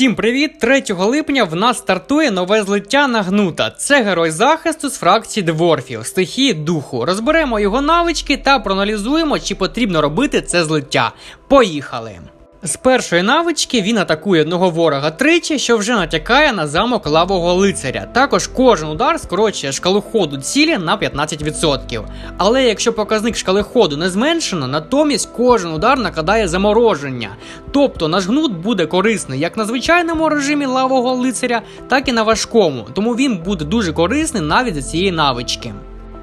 Всім привіт! 3 липня в нас стартує нове злиття на гнута. Це герой захисту з фракції дворфів, стихії духу. Розберемо його навички та проаналізуємо, чи потрібно робити це злиття. Поїхали! З першої навички він атакує одного ворога тричі, що вже натякає на замок лавого лицаря. Також кожен удар скорочує шкалу ходу цілі на 15%. Але якщо показник шкали ходу не зменшено, натомість кожен удар накладає замороження. Тобто наш гнут буде корисний як на звичайному режимі лавого лицаря, так і на важкому, тому він буде дуже корисний навіть за цієї навички.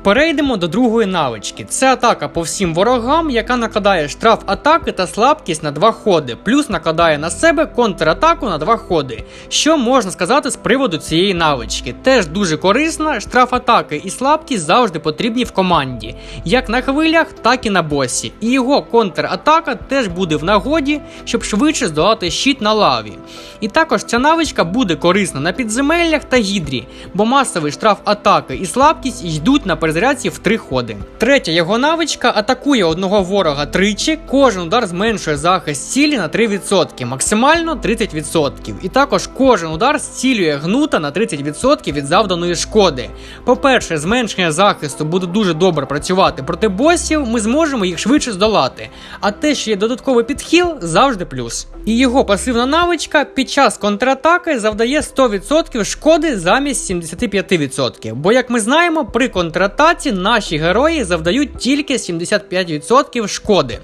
Перейдемо до другої навички. Це атака по всім ворогам, яка накладає штраф атаки та слабкість на два ходи, плюс накладає на себе контратаку на два ходи. Що можна сказати з приводу цієї навички? Теж дуже корисна, штраф атаки і слабкість завжди потрібні в команді, як на хвилях, так і на босі. І його контратака теж буде в нагоді, щоб швидше здолати щит на лаві. І також ця навичка буде корисна на підземеллях та гідрі, бо масовий штраф атаки і слабкість йдуть на перезарядці в три ходи. Третя його навичка атакує одного ворога тричі, кожен удар зменшує захист цілі на 3%, максимально 30%. І також кожен удар зцілює гнута на 30% від завданої шкоди. По-перше, зменшення захисту буде дуже добре працювати проти босів, ми зможемо їх швидше здолати. А те, що є додатковий підхіл, завжди плюс. І його пасивна навичка під час контратаки завдає 100% шкоди замість 75%. Бо, як ми знаємо, при контратаці наші герої завдають тільки 75% шкоди.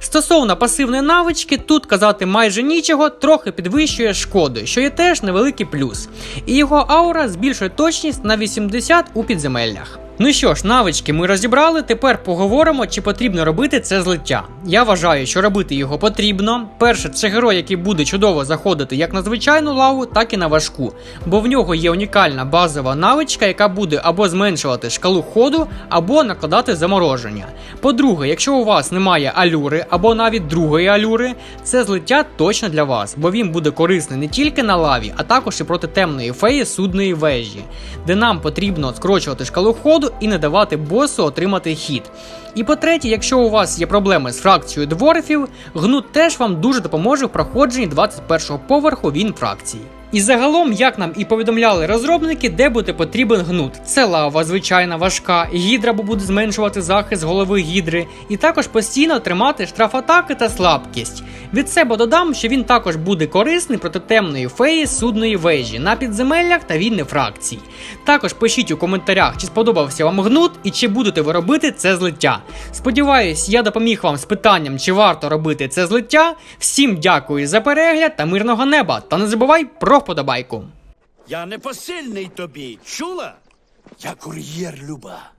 Стосовно пасивної навички, тут казати майже нічого, трохи підвищує шкоду, що є теж невеликий плюс. І його аура збільшує точність на 80 у підземеллях. Ну що ж, навички ми розібрали. Тепер поговоримо, чи потрібно робити це злиття. Я вважаю, що робити його потрібно. Перше, це герой, який буде чудово заходити як на звичайну лаву, так і на важку, бо в нього є унікальна базова навичка, яка буде або зменшувати шкалу ходу, або накладати замороження. По-друге, якщо у вас немає алюри або навіть другої алюри, це злиття точно для вас, бо він буде корисний не тільки на лаві, а також і проти темної феї судної вежі, де нам потрібно скорочувати шкалу ходу і не давати босу отримати хід. І по-третє, якщо у вас є проблеми з фракцією дворфів, гнут теж вам дуже допоможе в проходженні 21-го поверху він фракції. І загалом, як нам і повідомляли розробники, де буде потрібен гнут. Це лава, звичайна важка, гідра бо буде зменшувати захист голови гідри, і також постійно тримати штраф атаки та слабкість. Від себе додам, що він також буде корисний проти темної феї судної вежі на підземеллях та війни фракцій. Також пишіть у коментарях, чи сподобався вам гнут і чи будете ви робити це злиття. Сподіваюсь, я допоміг вам з питанням, чи варто робити це злиття. Всім дякую за перегляд та мирного неба. Та не забувай про вподобайку. Я не посильний тобі, чула? Я кур'єр, Люба.